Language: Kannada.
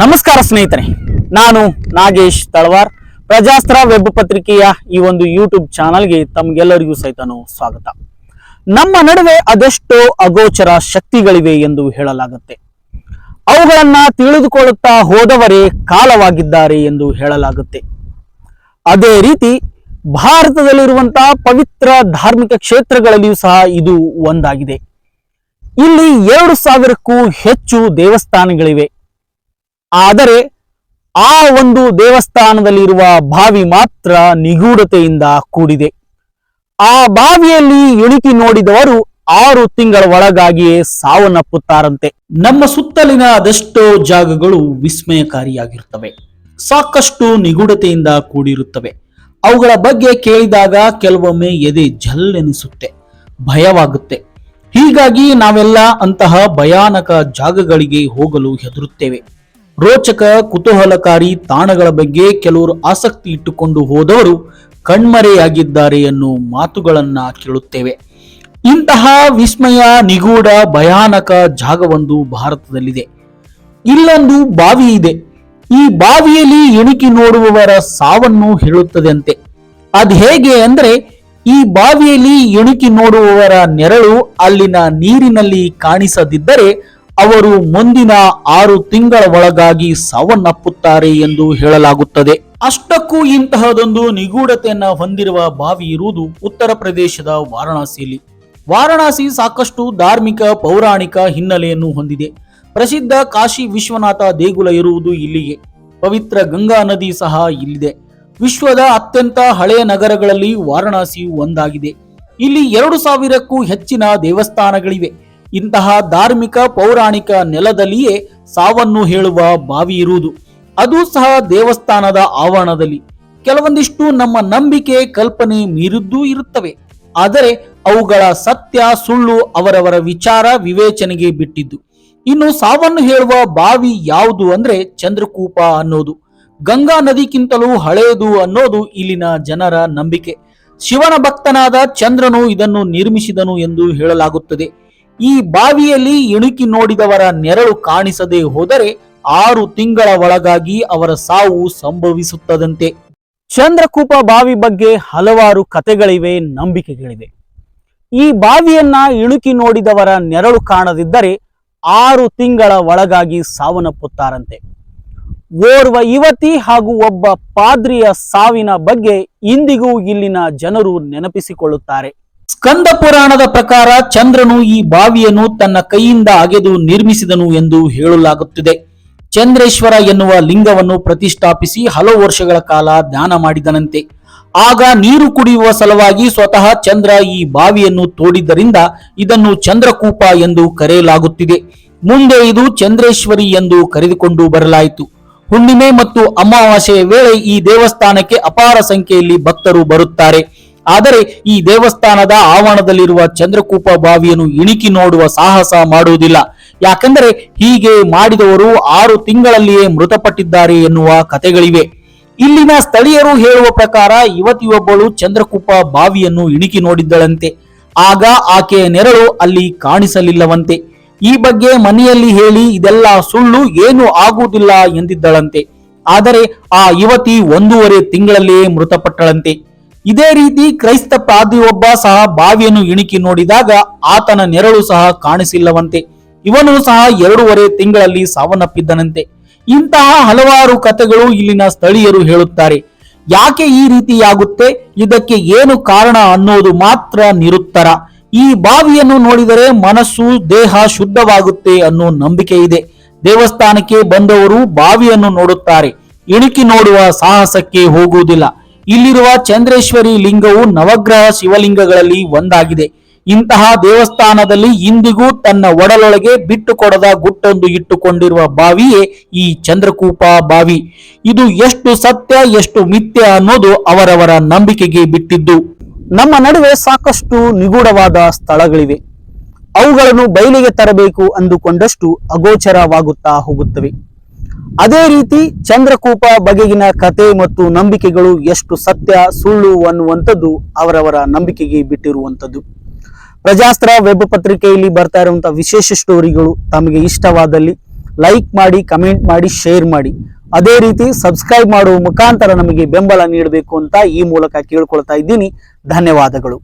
ನಮಸ್ಕಾರ ಸ್ನೇಹಿತರೆ, ನಾನು ನಾಗೇಶ್ ತಳವಾರ್. ಪ್ರಜಾಸ್ತ್ರ ವೆಬ್ ಪತ್ರಿಕೆಯ ಈ ಒಂದು ಯೂಟ್ಯೂಬ್ ಚಾನಲ್ಗೆ ತಮಗೆಲ್ಲರಿಗೂ ಸಹಿತ ಸ್ವಾಗತ. ನಮ್ಮ ನಡುವೆ ಅದೆಷ್ಟೋ ಅಗೋಚರ ಶಕ್ತಿಗಳಿವೆ ಎಂದು ಹೇಳಲಾಗುತ್ತೆ. ಅವುಗಳನ್ನ ತಿಳಿದುಕೊಳ್ಳುತ್ತಾ ಹೋದವರೇ ಕಾಲವಾಗಿದ್ದಾರೆ ಎಂದು ಹೇಳಲಾಗುತ್ತೆ. ಅದೇ ರೀತಿ ಭಾರತದಲ್ಲಿರುವಂತಹ ಪವಿತ್ರ ಧಾರ್ಮಿಕ ಕ್ಷೇತ್ರಗಳಲ್ಲಿಯೂ ಸಹ ಇದು ಒಂದಾಗಿದೆ. ಇಲ್ಲಿ ಎರಡು ಸಾವಿರಕ್ಕೂ ಹೆಚ್ಚು ದೇವಸ್ಥಾನಗಳಿವೆ. ಆದರೆ ಆ ಒಂದು ದೇವಸ್ಥಾನದಲ್ಲಿರುವ ಬಾವಿ ಮಾತ್ರ ನಿಗೂಢತೆಯಿಂದ ಕೂಡಿದೆ. ಆ ಬಾವಿಯಲ್ಲಿ ಇಣುಕಿ ನೋಡಿದವರು ಆರು ತಿಂಗಳ ಒಳಗಾಗಿಯೇ ಸಾವನ್ನಪ್ಪುತ್ತಾರಂತೆ. ನಮ್ಮ ಸುತ್ತಲಿನ ಅದೆಷ್ಟೋ ಜಾಗಗಳು ವಿಸ್ಮಯಕಾರಿಯಾಗಿರುತ್ತವೆ. ಸಾಕಷ್ಟು ನಿಗೂಢತೆಯಿಂದ ಕೂಡಿರುತ್ತವೆ. ಅವುಗಳ ಬಗ್ಗೆ ಕೇಳಿದಾಗ ಕೆಲವೊಮ್ಮೆ ಎದೆ ಜಲ್ಲೆನಿಸುತ್ತೆ ಭಯವಾಗುತ್ತೆ. ಹೀಗಾಗಿ ನಾವೆಲ್ಲ ಅಂತಹ ಭಯಾನಕ ಜಾಗಗಳಿಗೆ ಹೋಗಲು ಹೆದರುತ್ತೇವೆ. ರೋಚಕ, ಕುತೂಹಲಕಾರಿ ತಾಣಗಳ ಬಗ್ಗೆ ಕೆಲವರು ಆಸಕ್ತಿ ಇಟ್ಟುಕೊಂಡು ಹೋದವರು ಕಣ್ಮರೆಯಾಗಿದ್ದಾರೆ ಎನ್ನುವ ಮಾತುಗಳನ್ನ ಕೇಳುತ್ತೇವೆ. ಇಂತಹ ವಿಸ್ಮಯ, ನಿಗೂಢ, ಭಯಾನಕ ಜಾಗವೊಂದು ಭಾರತದಲ್ಲಿದೆ. ಇಲ್ಲೊಂದು ಬಾವಿ ಇದೆ. ಈ ಬಾವಿಯಲ್ಲಿ ಎಣಿಕೆ ನೋಡುವವರ ಸಾವನ್ನು ಹೇಳುತ್ತದೆ ಅಂತೆ ಅದ್ ಹೇಗೆ ಅಂದ್ರೆ, ಈ ಬಾವಿಯಲ್ಲಿ ಎಣಿಕೆ ನೋಡುವವರ ನೆರಳು ಅಲ್ಲಿನ ನೀರಿನಲ್ಲಿ ಕಾಣಿಸದಿದ್ದರೆ ಅವರು ಮುಂದಿನ ಆರು ತಿಂಗಳ ಒಳಗಾಗಿ ಸಾವನ್ನಪ್ಪುತ್ತಾರೆ ಎಂದು ಹೇಳಲಾಗುತ್ತದೆ. ಅಷ್ಟಕ್ಕೂ ಇಂತಹದೊಂದು ನಿಗೂಢತೆಯನ್ನು ಹೊಂದಿರುವ ಬಾವಿ ಇರುವುದು ಉತ್ತರ ಪ್ರದೇಶದ ವಾರಣಾಸಿಯಲ್ಲಿ ವಾರಣಾಸಿ ಸಾಕಷ್ಟು ಧಾರ್ಮಿಕ, ಪೌರಾಣಿಕ ಹಿನ್ನೆಲೆಯನ್ನು ಹೊಂದಿದೆ. ಪ್ರಸಿದ್ಧ ಕಾಶಿ ವಿಶ್ವನಾಥ ದೇಗುಲ ಇರುವುದು ಇಲ್ಲಿಗೆ ಪವಿತ್ರ ಗಂಗಾ ನದಿ ಸಹ ಇಲ್ಲಿದೆ. ವಿಶ್ವದ ಅತ್ಯಂತ ಹಳೆಯ ನಗರಗಳಲ್ಲಿ ವಾರಣಾಸಿ ಒಂದಾಗಿದೆ. ಇಲ್ಲಿ ಎರಡು ಸಾವಿರಕ್ಕೂ ಹೆಚ್ಚಿನ ದೇವಸ್ಥಾನಗಳಿವೆ. ಇಂತಹ ಧಾರ್ಮಿಕ ಪೌರಾಣಿಕ ನೆಲದಲ್ಲಿಯೇ ಸಾವನ್ನು ಹೇಳುವ ಬಾವಿ ಇರುವುದು. ಅದು ಸಹ ದೇವಸ್ಥಾನದ ಆವರಣದಲ್ಲಿ. ಕೆಲವೊಂದಿಷ್ಟು ನಮ್ಮ ನಂಬಿಕೆ ಕಲ್ಪನೆ ಮೀರಿದ್ದೂ ಇರುತ್ತವೆ. ಆದರೆ ಅವುಗಳ ಸತ್ಯ, ಸುಳ್ಳು ಅವರವರ ವಿಚಾರ ವಿವೇಚನೆಗೆ ಬಿಟ್ಟಿದ್ದು. ಇನ್ನು ಸಾವನ್ನು ಹೇಳುವ ಬಾವಿ ಯಾವುದು ಅಂದ್ರೆ ಚಂದ್ರಕೂಪ ಅನ್ನೋದು. ಗಂಗಾ ನದಿಗಿಂತಲೂ ಹಳೆಯದು ಅನ್ನೋದು ಇಲ್ಲಿನ ಜನರ ನಂಬಿಕೆ. ಶಿವನ ಭಕ್ತನಾದ ಚಂದ್ರನು ಇದನ್ನು ನಿರ್ಮಿಸಿದನು ಎಂದು ಹೇಳಲಾಗುತ್ತದೆ. ಈ ಬಾವಿಯಲ್ಲಿ ಇಣುಕಿ ನೋಡಿದವರ ನೆರಳು ಕಾಣಿಸದೆ ಹೋದರೆ ಆರು ತಿಂಗಳ ಒಳಗಾಗಿ ಅವರ ಸಾವು ಸಂಭವಿಸುತ್ತದಂತೆ. ಚಂದ್ರಕೂಪ ಬಾವಿ ಬಗ್ಗೆ ಹಲವಾರು ಕತೆಗಳಿವೆ ನಂಬಿಕೆಗಳಿವೆ. ಈ ಬಾವಿಯನ್ನ ಇಣುಕಿ ನೋಡಿದವರ ನೆರಳು ಕಾಣದಿದ್ದರೆ ಆರು ತಿಂಗಳ ಒಳಗಾಗಿ ಸಾವನ್ನಪ್ಪುತ್ತಾರಂತೆ. ಓರ್ವ ಯುವತಿ ಹಾಗೂ ಒಬ್ಬ ಪಾದ್ರಿಯ ಸಾವಿನ ಬಗ್ಗೆ ಇಂದಿಗೂ ಇಲ್ಲಿನ ಜನರು ನೆನಪಿಸಿಕೊಳ್ಳುತ್ತಾರೆ. ಸ್ಕಂದ ಪುರಾಣದ ಪ್ರಕಾರ ಚಂದ್ರನು ಈ ಬಾವಿಯನ್ನು ತನ್ನ ಕೈಯಿಂದ ಅಗೆದು ನಿರ್ಮಿಸಿದನು ಎಂದು ಹೇಳಲಾಗುತ್ತಿದೆ. ಚಂದ್ರೇಶ್ವರ ಎನ್ನುವ ಲಿಂಗವನ್ನು ಪ್ರತಿಷ್ಠಾಪಿಸಿ ಹಲವು ವರ್ಷಗಳ ಕಾಲ ಧ್ಯಾನ ಮಾಡಿದನಂತೆ. ಆಗ ನೀರು ಕುಡಿಯುವ ಸಲುವಾಗಿ ಸ್ವತಃ ಚಂದ್ರ ಈ ಬಾವಿಯನ್ನು ತೋಡಿದ್ದರಿಂದ ಇದನ್ನು ಚಂದ್ರಕೂಪ ಎಂದು ಕರೆಯಲಾಗುತ್ತಿದೆ. ಮುಂದೆ ಇದು ಚಂದ್ರೇಶ್ವರಿ ಎಂದು ಕರೆದುಕೊಂಡು ಬರಲಾಯಿತು. ಹುಣ್ಣಿಮೆ ಮತ್ತು ಅಮಾವಾಸ್ಯೆಯ ವೇಳೆ ಈ ದೇವಸ್ಥಾನಕ್ಕೆ ಅಪಾರ ಸಂಖ್ಯೆಯಲ್ಲಿ ಭಕ್ತರು ಬರುತ್ತಾರೆ. ಆದರೆ ಈ ದೇವಸ್ಥಾನದ ಆವರಣದಲ್ಲಿರುವ ಚಂದ್ರಕೂಪ ಬಾವಿಯನ್ನು ಇಣುಕಿ ನೋಡುವ ಸಾಹಸ ಮಾಡುವುದಿಲ್ಲ. ಯಾಕೆಂದರೆ ಹೀಗೆ ಮಾಡಿದವರು ಆರು ತಿಂಗಳಲ್ಲಿಯೇ ಮೃತಪಟ್ಟಿದ್ದಾರೆ ಎನ್ನುವ ಕಥೆಗಳಿವೆ. ಇಲ್ಲಿನ ಸ್ಥಳೀಯರು ಹೇಳುವ ಪ್ರಕಾರ ಯುವತಿಯೊಬ್ಬಳು ಚಂದ್ರಕೂಪ ಬಾವಿಯನ್ನು ಇಣುಕಿ ನೋಡಿದ್ದಳಂತೆ. ಆಗ ಆಕೆಯ ನೆರಳು ಅಲ್ಲಿ ಕಾಣಿಸಲಿಲ್ಲವಂತೆ. ಈ ಬಗ್ಗೆ ಮನೆಯಲ್ಲಿ ಹೇಳಿ ಇದೆಲ್ಲ ಸುಳ್ಳು ಏನು ಆಗುವುದಿಲ್ಲ ಎಂದಿದ್ದಳಂತೆ. ಆದರೆ ಆ ಯುವತಿ ಒಂದೂವರೆ ತಿಂಗಳಲ್ಲಿಯೇ ಮೃತಪಟ್ಟಳಂತೆ. ಇದೇ ರೀತಿ ಕ್ರೈಸ್ತ ಪಾದ್ರಿಯೊಬ್ಬ ಸಹ ಬಾವಿಯನ್ನು ಇಣುಕಿ ನೋಡಿದಾಗ ಆತನ ನೆರಳು ಸಹ ಕಾಣಿಸಿಲ್ಲವಂತೆ. ಇವನು ಸಹ ಎರಡೂವರೆ ತಿಂಗಳಲ್ಲಿ ಸಾವನ್ನಪ್ಪಿದ್ದನಂತೆ. ಇಂತಹ ಹಲವಾರು ಕಥೆಗಳು ಇಲ್ಲಿನ ಸ್ಥಳೀಯರು ಹೇಳುತ್ತಾರೆ. ಯಾಕೆ ಈ ರೀತಿಯಾಗುತ್ತೆ? ಇದಕ್ಕೆ ಏನು ಕಾರಣ ಅನ್ನೋದು ಮಾತ್ರ ನಿರುತ್ತರ. ಈ ಬಾವಿಯನ್ನು ನೋಡಿದರೆ ಮನಸ್ಸು, ದೇಹ ಶುದ್ಧವಾಗುತ್ತೆ ಅನ್ನೋ ನಂಬಿಕೆ ಇದೆ. ದೇವಸ್ಥಾನಕ್ಕೆ ಬಂದವರು ಬಾವಿಯನ್ನು ನೋಡುತ್ತಾರೆ. ಇಣುಕಿ ನೋಡುವ ಸಾಹಸಕ್ಕೆ ಹೋಗುವುದಿಲ್ಲ. ಇಲ್ಲಿರುವ ಚಂದ್ರೇಶ್ವರಿ ಲಿಂಗವು ನವಗ್ರಹ ಶಿವಲಿಂಗಗಳಲ್ಲಿ ಒಂದಾಗಿದೆ. ಇಂತಹ ದೇವಸ್ಥಾನದಲ್ಲಿ ಇಂದಿಗೂ ತನ್ನ ಒಡಲೊಳಗೆ ಬಿಟ್ಟುಕೊಡದ ಗುಟ್ಟೊಂದು ಇಟ್ಟುಕೊಂಡಿರುವ ಬಾವಿಯೇ ಈ ಚಂದ್ರಕೂಪ ಬಾವಿ. ಇದು ಎಷ್ಟು ಸತ್ಯ, ಎಷ್ಟು ಮಿಥ್ಯ ಅನ್ನೋದು ಅವರವರ ನಂಬಿಕೆಗೆ ಬಿಟ್ಟಿದ್ದು. ನಮ್ಮ ನಡುವೆ ಸಾಕಷ್ಟು ನಿಗೂಢವಾದ ಸ್ಥಳಗಳಿವೆ. ಅವುಗಳನ್ನು ಬಯಲಿಗೆ ತರಬೇಕು ಅಂದುಕೊಂಡಷ್ಟು ಅಗೋಚರವಾಗುತ್ತಾ ಹೋಗುತ್ತವೆ. ಅದೇ ರೀತಿ ಚಂದ್ರಕೂಪ, ಬಗೆಗಿನ ಕತೆ ಮತ್ತು ನಂಬಿಕೆಗಳು ಎಷ್ಟು ಸತ್ಯ, ಸುಳ್ಳು ಅನ್ನುವಂಥದ್ದು ಅವರವರ ನಂಬಿಕೆಗೆ ಬಿಟ್ಟಿರುವಂಥದ್ದು. ಪ್ರಜಾಸ್ತ್ರ ವೆಬ್ ಪತ್ರಿಕೆಯಲ್ಲಿ ಬರ್ತಾ ಇರುವಂತಹ ವಿಶೇಷ ಸ್ಟೋರಿಗಳು ತಮಗೆ ಇಷ್ಟವಾದಲ್ಲಿ ಲೈಕ್ ಮಾಡಿ, ಕಮೆಂಟ್ ಮಾಡಿ, ಶೇರ್ ಮಾಡಿ. ಅದೇ ರೀತಿ ಸಬ್ಸ್ಕ್ರೈಬ್ ಮಾಡುವ ಮುಖಾಂತರ ನಮಗೆ ಬೆಂಬಲ ನೀಡಬೇಕು ಅಂತ ಈ ಮೂಲಕ ಕೇಳ್ಕೊಳ್ತಾ ಇದ್ದೀನಿ. ಧನ್ಯವಾದಗಳು.